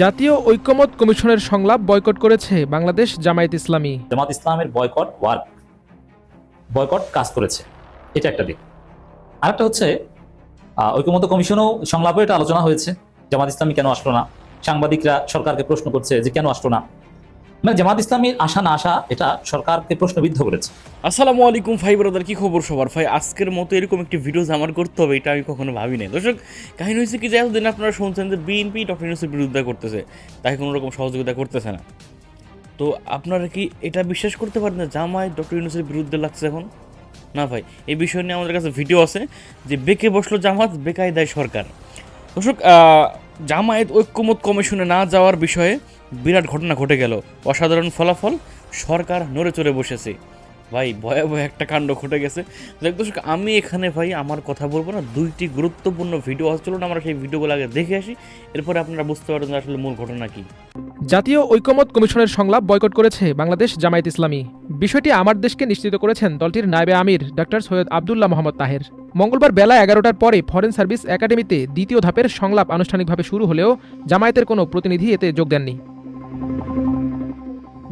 জাতীয় ঐক্যমত কমিশনের সংলাপ বয়কট করেছে বাংলাদেশ জামায়াত ইসলামী। জামাত ইসলামের বয়কট ওয়ার্ক, বয়কট কাজ করেছে। এটা একটা দিক। আরেকটা হচ্ছে ঐক্যমত কমিশনও সংলাপে এটা আলোচনা হয়েছে। জামাত ইসলামী কেন আসলো না? সাংবাদিকরা সরকারকে প্রশ্ন করছে যে কেন আসলো না? মানে জামাত ইসলামীর আসা না আসা, এটা সরকারকে প্রশ্নবিদ্ধ করেছে। আসসালামু আলাইকুম ভাই ব্রাদার, কি খবর সবার? ভাই, আজকের মতো এরকম একটি ভিডিও যে আমার করতে হবে, এটা আমি কখনো ভাবি নাই। দর্শক, কাহিনী হয়েছে কি যে এতদিন আপনারা শুনছেন যে বিএনপি ডক্টর ইউনুসের বিরুদ্ধে করতেছে, তাকে কোনো রকম সহযোগিতা করতেছে না। তো আপনারা কি এটা বিশ্বাস করতে পারেন না, জামায়াত ডক্টর ইউনুসের বিরুদ্ধে লাগছে এখন? না ভাই, এই বিষয় নিয়ে আমাদের কাছে ভিডিও আছে, যে বেঁকে বসল জামাত বেকায় দেয় সরকার। দর্শক জামায়াত ঐক্যমত কমিশনে না যাওয়ার বিষয়ে বিরাট ঘটনা ঘটে গেল। অসাধারণ ফলাফল সরকার নড়ে চড়ে বসেছে। ভাই, ভয়াবহ একটা কাণ্ড ঘটে গেছে। দেখ দর্শক, আমি এখানে ভাই আমার কথা বলব না, দুইটি গুরুত্বপূর্ণ ভিডিও চলুন আমরা সেই ভিডিওগুলো আগে দেখে আসি। এরপরে আপনারা বুঝতে পারবেন আসলে মূল ঘটনা কি। জাতীয় ঐক্যমত কমিশনের সংলাপ বয়কট করেছে বাংলাদেশ জামায়াত ইসলামী। বিষয়টি আমার দেশকে নিশ্চিত করেছেন দলটির নায়েবে আমির ডক্টর সৈয়দ আবদুল্লাহ মোহাম্মদ তাহের। মঙ্গলবার বেলা এগারোটার পরে ফরেন সার্ভিস একাডেমিতে দ্বিতীয় ধাপের সংলাপ আনুষ্ঠানিকভাবে শুরু হলেও জামায়াতের কোনো প্রতিনিধি এতে যোগ দেননি।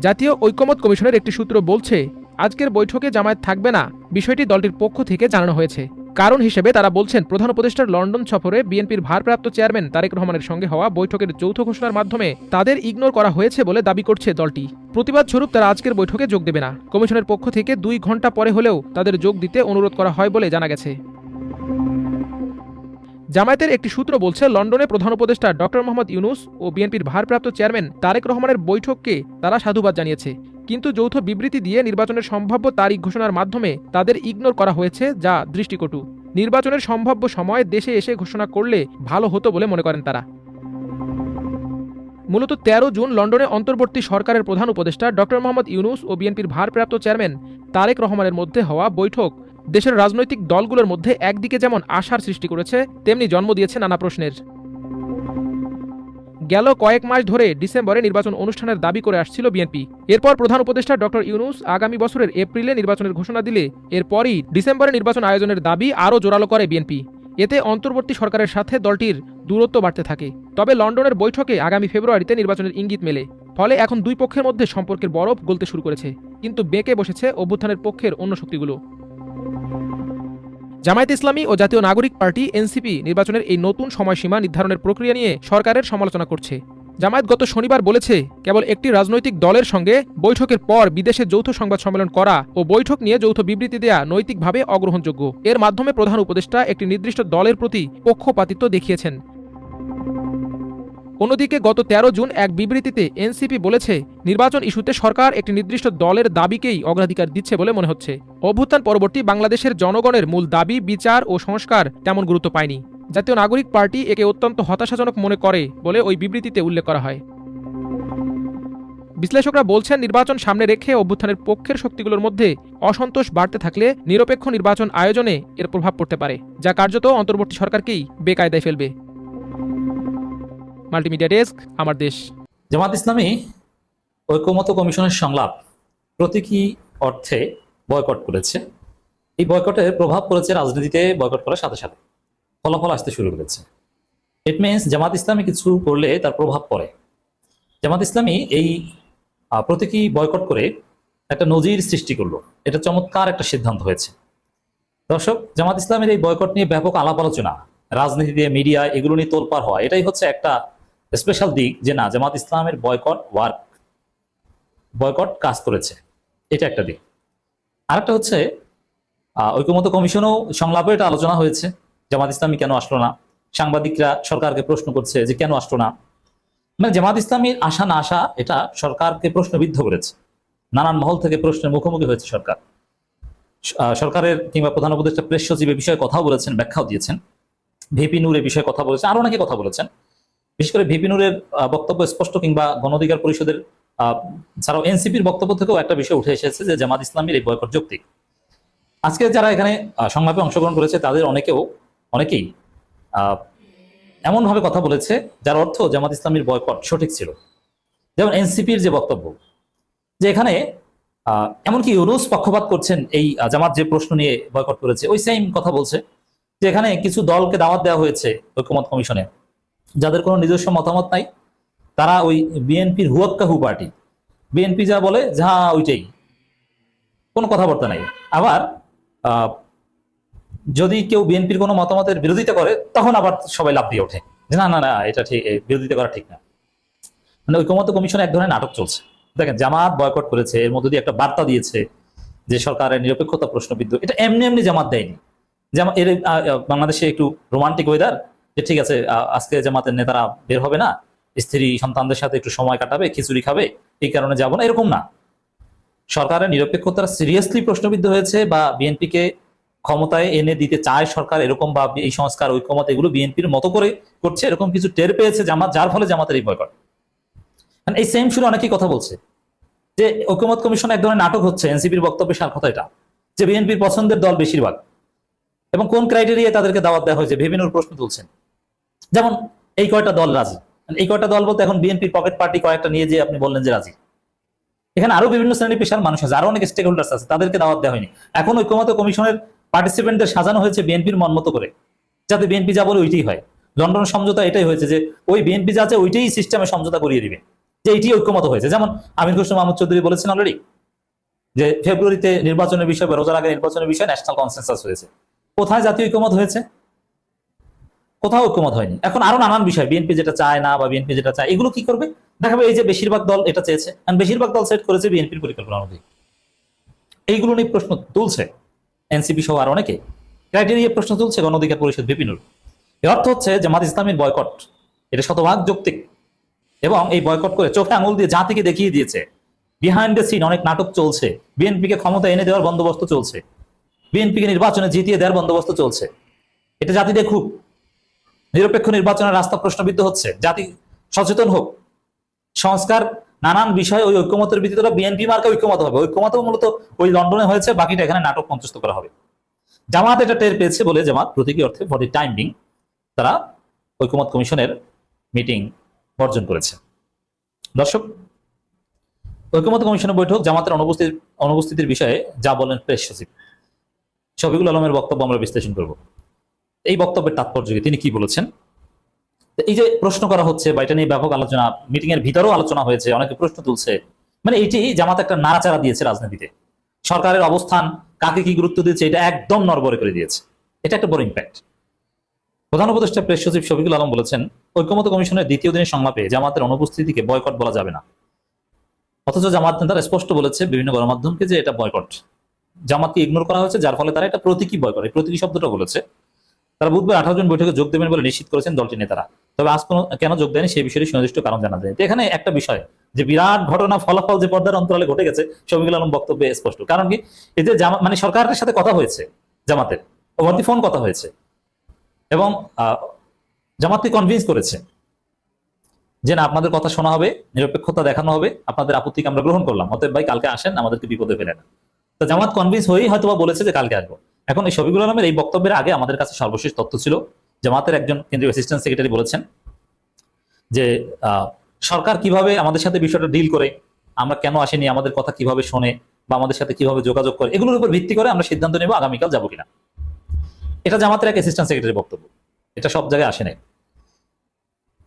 জাতীয় ঐক্যমত কমিশনের একটি সূত্র বলছে, আজকের বৈঠকে জামায়াত থাকবে না, বিষয়টি দলটির পক্ষ থেকে জানানো হয়েছে। কারণ হিসেবে তারা বলছেন, প্রধান উপদেষ্টার লন্ডন সফরে বিএনপির ভারপ্রাপ্ত চেয়ারম্যান তারেক রহমানের সঙ্গে হওয়া বৈঠকের যৌথ ঘোষণার মাধ্যমে তাদের ইগনোর করা হয়েছে বলে দাবি করছে দলটি। প্রতিবাদ স্বরূপ তারা আজকের বৈঠকে যোগ দেবে না। কমিশনের পক্ষ থেকে দুই ঘণ্টা পরে হলেও তাদের যোগ দিতে অনুরোধ করা হয় বলে জানা গেছে। জামায়াতের একটি সূত্র বলছে, লন্ডনে প্রধান উপদেষ্টা ডক্টর মোহাম্মদ ইউনুস ও বিএনপির ভারপ্রাপ্ত চেয়ারম্যান তারেক রহমানের বৈঠককে তারা সাধুবাদ জানিয়েছে। কিন্তু যৌথ বিবৃতি দিয়ে নির্বাচনের সম্ভাব্য তারিখ ঘোষণার মাধ্যমে তাদের ইগনোর করা হয়েছে, যা দৃষ্টিকটু। নির্বাচনের সম্ভাব্য সময় দেশে এসে ঘোষণা করলে ভালো হতো বলে মনে করেন তারা। মূলত তেরো জুন লন্ডনে অন্তর্বর্তী সরকারের প্রধান উপদেষ্টা ডক্টর মোহাম্মদ ইউনুস ও বিএনপির ভারপ্রাপ্ত চেয়ারম্যান তারেক রহমানের মধ্যে হওয়া বৈঠক দেশের রাজনৈতিক দলগুলোর মধ্যে একদিকে যেমন আশার সৃষ্টি করেছে, তেমনি জন্ম দিয়েছে নানা প্রশ্নের। গেল কয়েক মাস ধরে ডিসেম্বরে নির্বাচন অনুষ্ঠানের দাবি করে আসছিল বিএনপি। এরপর প্রধান উপদেষ্টা ডক্টর ইউনুস আগামী বছরের এপ্রিলে নির্বাচনের ঘোষণা দিলে এরপরই ডিসেম্বরে নির্বাচন আয়োজনের দাবি আরও জোরালো করে বিএনপি। এতে অন্তর্বর্তী সরকারের সাথে দলটির দূরত্ব বাড়তে থাকে। তবে লন্ডনের বৈঠকে আগামী ফেব্রুয়ারিতে নির্বাচনের ইঙ্গিত মেলে। ফলে এখন দুই পক্ষের মধ্যে সম্পর্কের বরফ গলতে শুরু করেছে। কিন্তু বেঁকে বসেছে অভ্যুত্থানের পক্ষের অন্য শক্তিগুলো। জামায়াত ইসলামী ও জাতীয় নাগরিক পার্টি এনসিপি নির্বাচনের এই নতুন সময়সীমা নির্ধারণের প্রক্রিয়া নিয়ে সরকারের সমালোচনা করছে। জামায়াত গত শনিবার বলেছে, কেবল একটি রাজনৈতিক দলের সঙ্গে বৈঠকের পর বিদেশে যৌথ সংবাদ সম্মেলন করা ও বৈঠক নিয়ে যৌথ বিবৃতি দেয়া নৈতিকভাবে অগ্রহণযোগ্য। এর মাধ্যমে প্রধান উপদেষ্টা একটি নির্দিষ্ট দলের প্রতি পক্ষপাতিত্ব দেখিয়েছেন। অন্যদিকে গত তেরো জুন এক বিবৃতিতে এনসিপি বলেছে, নির্বাচন ইস্যুতে সরকার একটি নির্দিষ্ট দলের দাবিকেই অগ্রাধিকার দিচ্ছে বলে মনে হচ্ছে। অভ্যুত্থান পরবর্তী বাংলাদেশের জনগণের মূল দাবি, বিচার ও সংস্কার তেমন গুরুত্ব পায়নি। জাতীয় নাগরিক পার্টি একে অত্যন্ত হতাশাজনক মনে করে বলে ওই বিবৃতিতে উল্লেখ করা হয়। বিশ্লেষকরা বলছেন, নির্বাচন সামনে রেখে অভ্যুত্থানের পক্ষের শক্তিগুলোর মধ্যে অসন্তোষ বাড়তে থাকলে নিরপেক্ষ নির্বাচন আয়োজনে এর প্রভাব পড়তে পারে, যা কার্যত অন্তর্বর্তী সরকারকেই বেকায়দায় ফেলবে। মাল্টিমিডিয়া ডেস্ক, আমার দেশ। জামাত ইসলামী ঐক্যমত্য কমিশনের সংলাপ প্রতীকী অর্থে বয়কট করেছে। এই বয়কটের প্রভাব পড়েছে রাজনীতিতে বয়কট করার সাথে সাথে। ফলাফল আসতে শুরু করেছে। ইট মিনস জামাত ইসলামী কিছু করলে তার প্রভাব পড়ে। জামাত ইসলামী এই প্রতীকী বয়কট করে একটা নজির সৃষ্টি করল। এটা চমৎকার একটা সিদ্ধান্ত হয়েছে। দর্শক, জামাত ইসলামের এই বয়কট নিয়ে ব্যাপক আলাপ আলোচনা রাজনীতিতে মিডিয়া, এগুলো নিয়ে তোলপার হয় এটাই হচ্ছে একটা স্পেশাল দিক যে না জামাত ইসলামের বয়কট ওয়ার্ক বয়কট কাজ করেছে। এটা একটা দিক। আরেকটা হচ্ছে আহ, ঐক্যমত্য কমিশনও সংলাপে এটা আলোচনা হয়েছে জামাত ইসলামী কেন আসলো না? সাংবাদিকরা সরকারকে প্রশ্ন করছে যে কেন আসলো না? মানে জামাত ইসলামীর আসা না আসা এটা সরকারকে প্রশ্নবিদ্ধ করেছে। নানান মহল থেকে প্রশ্নের মুখোমুখি হয়েছে সরকার। সরকারের কিংবা প্রধান উপদেষ্টা প্রেস সচিব এ বিষয়ে কথাও বলেছেন ব্যাখ্যাও দিয়েছেন। ভিপি নূর এ বিষয়ে কথা বলেছেন আরও অনেকে কথা বলেছেন। বিশেষ করে ভিপি নূরের আহ, বক্তব্য স্পষ্ট কিংবা গণ অধিকার পরিষদের ছাড়াও এনসিপির বক্তব্য থেকেও একটা বিষয় উঠে এসেছে যে জামাত ইসলামের এই বয়কট যুক্তি। আজকে যারা এখানে সংলাপে অংশগ্রহণ করেছে তাদের অনেকেও অনেকেই এমনভাবে কথা বলেছে যার অর্থ জামাত ইসলামের বয়কট সঠিক ছিল। যেমন এনসিপির যে বক্তব্য যে এখানে এমনকি ইউনুস পক্ষপাত করছেন এই জামাত যে প্রশ্ন নিয়ে বয়কট করেছে ওই সেম কথা বলছে যে এখানে কিছু দলকে দাওয়াত দেওয়া হয়েছে ঐক্যমত কমিশনে। যাদের কোনো নিজস্ব মতামত নাই, তারা ওই বিএনপির হুয়াক্কা হু পার্টি। বিএনপি যা বলে, যা ওইটাই। কোনো কথাবার্তা নাই। আবার যদি কেউ বিএনপির কোনো মতামতের বিরোধিতা করে, তখন আবার সবাই লাভ দিয়ে ওঠে। যে না না না, এটা ঠিক বিরোধিতা করা ঠিক না। মানে ঐক্যমত্য কমিশনে এক ধরনের নাটক চলছে। দেখেন, জামাত বয়কট করেছে, এর মধ্যে দিয়ে একটা বার্তা দিয়েছে যে সরকারের নিরপেক্ষতা প্রশ্নবিদ্ধ। এটা এমনি এমনি জামাত দেয়নি। যেমন এর বাংলাদেশে একটু রোমান্টিক ওয়েদার যে ঠিক আছে আজকে জামাতের নেতারা বের হবে না, স্ত্রী সন্তানদের সাথে একটু সময় কাটাবে, খিচুড়ি খাবে, এই কারণে যাব না, এরকম না। সরকারের নিরপেক্ষতার সিরিয়াসলি প্রশ্নবিদ্ধ হয়েছে বা বিএনপিকে ক্ষমতায় এনে দিতে চায় সরকার, এরকম বা এই সংস্কার, ঐক্যমত এগুলো বিএনপির মতো করে করছে, এরকম কিছু টের পেয়েছে জামাত, যার ফলে জামাতের এই বয়কট মানে এই সেম শুরু অনেকেই কথা বলছে যে ঐক্যমত কমিশন এক ধরনের নাটক হচ্ছে, এনসিপির বক্তব্যের সার কথা এটা, যে বিএনপির পছন্দের দল বেশিরভাগ। এবং কোন ক্রাইটেরিয়ায় তাদেরকে দাওয়াত দেওয়া হয়েছে বিভিন্ন প্রশ্ন তুলছেন। যেমন এই কয়টা দল রাজি? এই কয়টা দল বলতে এখন বিএনপির পকেট পার্টি কয়েকটা নিয়ে যে আপনি বললেন যে রাজি। এখানে আরও বিভিন্ন শ্রেণির পেশার মানুষ আছে, আরও অনেক স্টেক হোল্ডার্স আছে, তাদেরকে দাওয়াত দেওয়া হয়নি। এখন ঐক্যমত কমিশনের পার্টিসিপেন্টদের সাজানো হয়েছে বিএনপির মন মতো করে, যাতে বিএনপি যা বলে ওইটাই হয়। লন্ডন সমঝোতা এটাই হয়েছে যে, ওই বিএনপি যা আছে ওইটাই সিস্টেমে সমঝোতা করিয়ে দিবে, যে এটি ঐক্যমত হয়েছে। যেমন আমির হোসেন মাহমুদ চৌধুরী বলেছেন অলরেডি যে, ফেব্রুয়ারিতে নির্বাচনের বিষয়ে রোজার আগে নির্বাচনের বিষয়ে ন্যাশনাল কনসেন্সাস হয়েছে। কোথায় জাতীয় ঐক্যমত হয়েছে? কোথাও ঐক্যমত হয়নি। এখন আরও নানান বিষয় বিএনপি যেটা চায় না বা বিএনপি যেটা চায়, এগুলো কি করবে? দেখাবে এই যে বেশিরভাগ দল এটা চেয়েছে বেশিরভাগ দল সেট করেছে বিএনপির পরিকল্পনা অনুযায়ী। এইগুলো নিয়ে প্রশ্ন তুলছে এনসিপি সহ আর অনেকে। ক্রাইটেরিয়া প্রশ্ন তুলছে গণ অধিকার পরিষদ বিপিনুর এর অর্থ হচ্ছে জামাত ইসলামের বয়কট এটা শতভাগ যৌক্তিক। এবং এই বয়কট করে চোখে আঙুল দিয়ে যা থেকে দেখিয়ে দিয়েছে। বিহাইন্ড দ্য সিন অনেক নাটক চলছে। বিএনপিকে ক্ষমতা এনে দেওয়ার বন্দোবস্ত চলছে। বিএনপিকে নির্বাচনে জিতিয়ে দেওয়ার বন্দোবস্ত চলছে। এটা জাতি দেখুক নিরপেক্ষ নির্বাচনের রাস্তা প্রশ্নবিদ্ধ হচ্ছে। জাতি সচেতন হোক। সংস্কার, নানান বিষয়ে ওই ঐক্যমতের ভিত্তিতে বিএনপি মার্কে ঐক্যমত হবে। ঐক্যমত মূলত ওই লন্ডনে হয়েছে, বাকিটা এখানে নাটক মঞ্চস্থ করা হবে। জামাত এটা টের পেয়েছে বলে জামাত প্রতীকী অর্থে ফর দি টাইম বিং তারা ঐক্যমত কমিশনের মিটিং বর্জন করেছে। দর্শক, ঐক্যমত কমিশনের বৈঠক, জামাতের অনুপস্থিত, অনুপস্থিতির বিষয়ে যা বলেন প্রেস সচিব। শফিকুল আলমের বক্তব্য আমরা বিশ্লেষণ করব। এই বক্তব্যের তাৎপর্য? তিনি কি বলেছেন? এই যে প্রশ্ন করা হচ্ছে বা এটা নিয়ে ব্যাপক আলোচনা মিটিং এর ভিতরেও আলোচনা হয়েছে, অনেকে প্রশ্ন তুলছে। মানে এটি জামাত একটা নাড়াচাড়া দিয়েছে রাজনীতিতে। সরকারের অবস্থান, কাকে কি গুরুত্ব দিয়েছে, এটা একদম নরবরে করে দিয়েছে। এটা একটা বড় ইম্প্যাক্ট প্রধান উপদেষ্টা প্রেস সচিব শফিকুল আলম বলেছেন, ঐক্যমত কমিশনের দ্বিতীয় দিনের সংলাপে জামাতের অনুপস্থিতিকে বয়কট বলা যাবে না। অথচ জামাত নেতারা স্পষ্ট বলেছে বিভিন্ন গণমাধ্যমকে যে এটা বয়কট জামাতকে ইগনোর করা হয়েছে, যার ফলে তারা এটা প্রতীকী বয়কট এই প্রতীকী শব্দটা বলেছে। তারা বুধবার আঠারো জন বৈঠকে যোগ দেবেন বলে নিশ্চিত করেছেন দলটির নেতারা। তবে আজ কোনো কেন যোগ দেয়নি সেই বিষয়ে সুনির্দিষ্ট কারণ জানা যায়। এখানে একটা বিষয়, যে বিরাট ঘটনা, ফলাফল যে পর্দার অন্তরালে ঘটে গেছে, শফিকুল আলম বক্তব্যে স্পষ্ট। কারণ কি? যে জামা মানে সরকারের সাথে কথা হয়েছে, জামাতের। ওভার ফোন কথা হয়েছে। এবং জামাতকে কনভিন্স করেছে, যে না, আপনাদের কথা শোনা হবে, নিরপেক্ষতা দেখানো হবে, আপনাদের আপত্তিকে আমরা গ্রহণ করলাম। অতএব ভাই, কালকে আসেন, আমাদেরকে বিপদে ফেলে না। তো জামাত কনভিন্স হয়েই হয়তো বলেছে যে কালকে আসব। এখন এই শফিকুল আলমের এই বক্তব্যের আগে আমাদের কাছে সর্বশেষ তথ্য ছিল। জামাতের একজন কেন্দ্রীয় অ্যাসিস্ট্যান্ট সেক্রেটারি বলেছেন যে সরকার কীভাবে আমাদের সাথে বিষয়টা ডিল করে, আমরা কেন আসেনি, আমাদের কথা কীভাবে শোনে বা আমাদের সাথে কীভাবে যোগাযোগ করে, এগুলোর উপর ভিত্তি করে আমরা সিদ্ধান্ত নেব আগামীকাল যাব কিনা। এটা জামাতের এক অ্যাসিস্ট্যান্ট সেক্রেটারি বক্তব্য। এটা সব জায়গায় আসে নাই।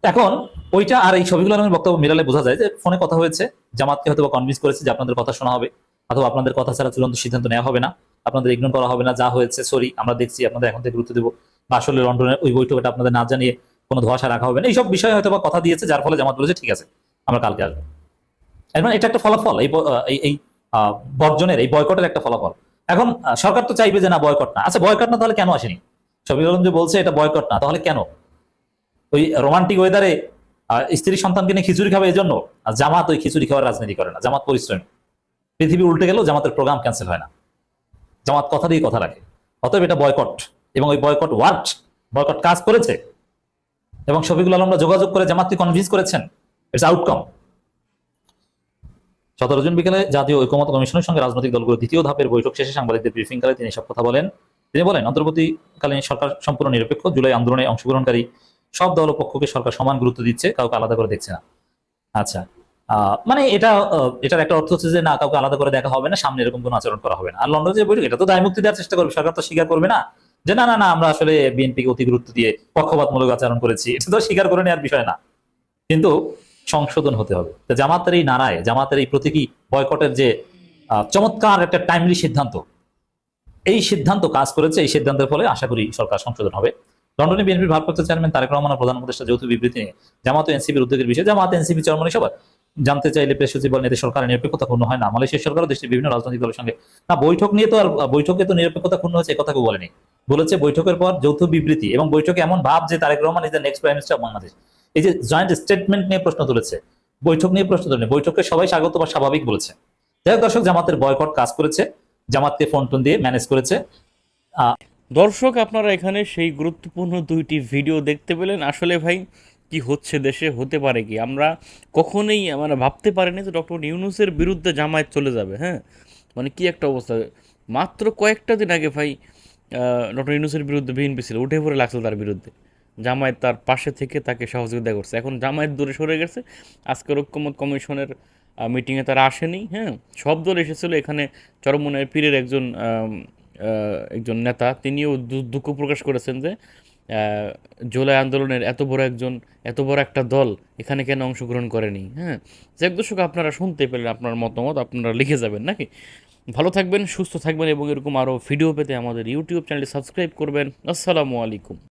এখন ওইটা আর এই শফিকুল আলমের বক্তব্য মিলালে বোঝা যায় যে, ফোনে কথা হয়েছে, জামাতকে হয়তো কনভিন্স করেছে যে আপনাদের কথা শোনা হবে, অথবা আপনাদের কথা ছাড়া চূড়ান্ত সিদ্ধান্ত নেওয়া হবে না। আপনাদের ইগনোর করা হবে না, যা হয়েছে সরি আমরা দেখছি, আপনাদের এখন থেকে গুরুত্ব দেবো। বা আসলে লন্ডনের ওই বৈঠকটা আপনাদের না জানিয়ে কোনো ধোয়াশা রাখা হবে না। এইসব বিষয়ে হয়তো বা কথা দিয়েছে, যার ফলে জামাত বলেছে, ঠিক আছে, আমরা কালকে আসব। এর মানে এটা একটা ফলাফল, এই এই- বর্জনের, এই বয়কটের একটা ফলাফল। এখন সরকার তো চাইবে যে না, বয়কট না। আচ্ছা বয়কট না তাহলে কেন আসেনি? শফিকুল আলম যে বলছে, এটা বয়কট না, তাহলে কেন? ওই রোমান্টিক ওয়েদারে স্ত্রী সন্তানকে নিয়ে খিচুড়ি খাবে এই জন্য জামাত ওই খিচুড়ি খাওয়ার রাজনীতি করে না। জামাত পরিশ্রমী। পৃথিবী উল্টে গেলেও জামাতের প্রোগ্রাম ক্যান্সেল হয় না। জামাত কথা দিয়ে কথা রাখে। অতএব এটা বয়কট এবং ওই বয়কট ওয়ার্ড বয়কট কাজ করেছে। এবং শফিকুল আলমরা যোগাযোগ করে জামাতকে কনভিন্স করেছেন ইটস আউটকাম সতেরো জন বিকেলে জাতীয় ঐক্যমত কমিশনের সঙ্গে রাজনৈতিক দলগুলোর দ্বিতীয় ধাপের বৈঠক শেষে সাংবাদিকদের ব্রিফিংকালে তিনি সব কথা বলেন। তিনি বলেন, অন্তর্বর্তীকালীন সরকার সম্পূর্ণ নিরপেক্ষ, জুলাই আন্দোলনে অংশগ্রহণকারী সব দল পক্ষকে সরকার সমান গুরুত্ব দিচ্ছে, কাউকে আলাদা করে দেখছে না। আচ্ছা মানে এটা এটার একটা অর্থ হচ্ছে যে না, কাউকে আলাদা করে দেখা হবে না, সামনে এরকম কোনো আচরণ করা হবে না। আর লন্ডনে যে বৈঠক, এটা তো দায় মুক্তি দেওয়ার চেষ্টা করবে, সরকার তো স্বীকার করবে না যে না না না, আমরা আসলে বিএনপিকে অতি গুরুত্ব দিয়ে পক্ষপাতমূলক আচরণ করেছি। এটা তো স্বীকার করে নেওয়ার বিষয় না। কিন্তু সংশোধন হতে হবে। জামাতের এই নারায়, জামাতের এই প্রতীকী বয়কটের যে চমৎকার একটা টাইমলি সিদ্ধান্ত, এই সিদ্ধান্ত কাজ করেছে, এই সিদ্ধান্তের ফলে আশা করি সরকার সংশোধন হবে। লন্ডনে বিএনপির ভারপ্রাপ্ত চেয়ারম্যান তারেক রহমানের প্রধান উপদেষ্টা যৌথ বিবৃতি নিয়ে জামাত এনসিপির উদ্যোগের বিষয়ে, জামাত এনসিপি চরমনি সবার জানতে চাইলে প্রেস সচিব বলেন এতে সরকারের নিরপেক্ষতা ক্ষুণ্ণ হয় না। মালয়েশিয়া সরকারও দেশটির বিভিন্ন রাজনৈতিক দলের সঙ্গে না, বৈঠক নিয়ে তো আর বৈঠকে তো নিরপেক্ষতা ক্ষুণ্ণ হয়েছে কথা কেউ বলেনি। বলেছে বৈঠকের পর যৌথ বিবৃতি এবং বৈঠকে এমন ভাব যে Tarique Rahman is the next prime minister Bangladesh এই যে জয়েন্ট স্টেটমেন্ট নিয়ে প্রশ্ন তুলেছে, বৈঠক নিয়ে প্রশ্ন তুলেনি। বৈঠকে সবাই স্বাগত বা স্বাভাবিক বলেছে। যাই দর্শক, জামাতের বয়কট কাজ করেছে। জামাতকে ফোন টোন দিয়ে ম্যানেজ করেছে। দর্শক, আপনারা এখানে সেই গুরুত্বপূর্ণ দুইটি ভিডিও দেখতে পেলেন। আসলে ভাই কি হচ্ছে দেশে? হতে পারে কি? আমরা কখনোই মানে ভাবতে পারিনি যে ডক্টর ইউনুসের বিরুদ্ধে জামায়াত চলে যাবে হ্যাঁ? মানে কি একটা অবস্থা? মাত্র কয়েকটা দিন আগে ভাই ডক্টর ইউনুসের বিরুদ্ধে বিএনপি ছিল, উঠে পড়ে লাগছিল তার বিরুদ্ধে। জামায়াত তার পাশে থেকে তাকে সহযোগিতা করছে। এখন জামায়াত দূরে সরে গেছে। আজকে ঐক্যমত কমিশনের মিটিংয়ে তারা আসেনি হ্যাঁ? সব দল এসেছিল। এখানে চরমনের পীরের একজন একজন নেতা, তিনিও দুঃখ প্রকাশ করেছেন যে জুলাই আন্দোলনের এত বড় একজন, এত বড় একটা দল এখানে কেন অংশগ্রহণ করেনি? হ্যাঁ? যে দর্শক, আপনারা শুনতে পেলেন আপনার মতামত, আপনারা লিখে যাবেন, নাকি? ভালো থাকবেন, সুস্থ থাকবেন, এবং এরকম আরও ভিডিও পেতে আমাদের ইউটিউব চ্যানেলটি সাবস্ক্রাইব করবেন। আসসালামু আলাইকুম।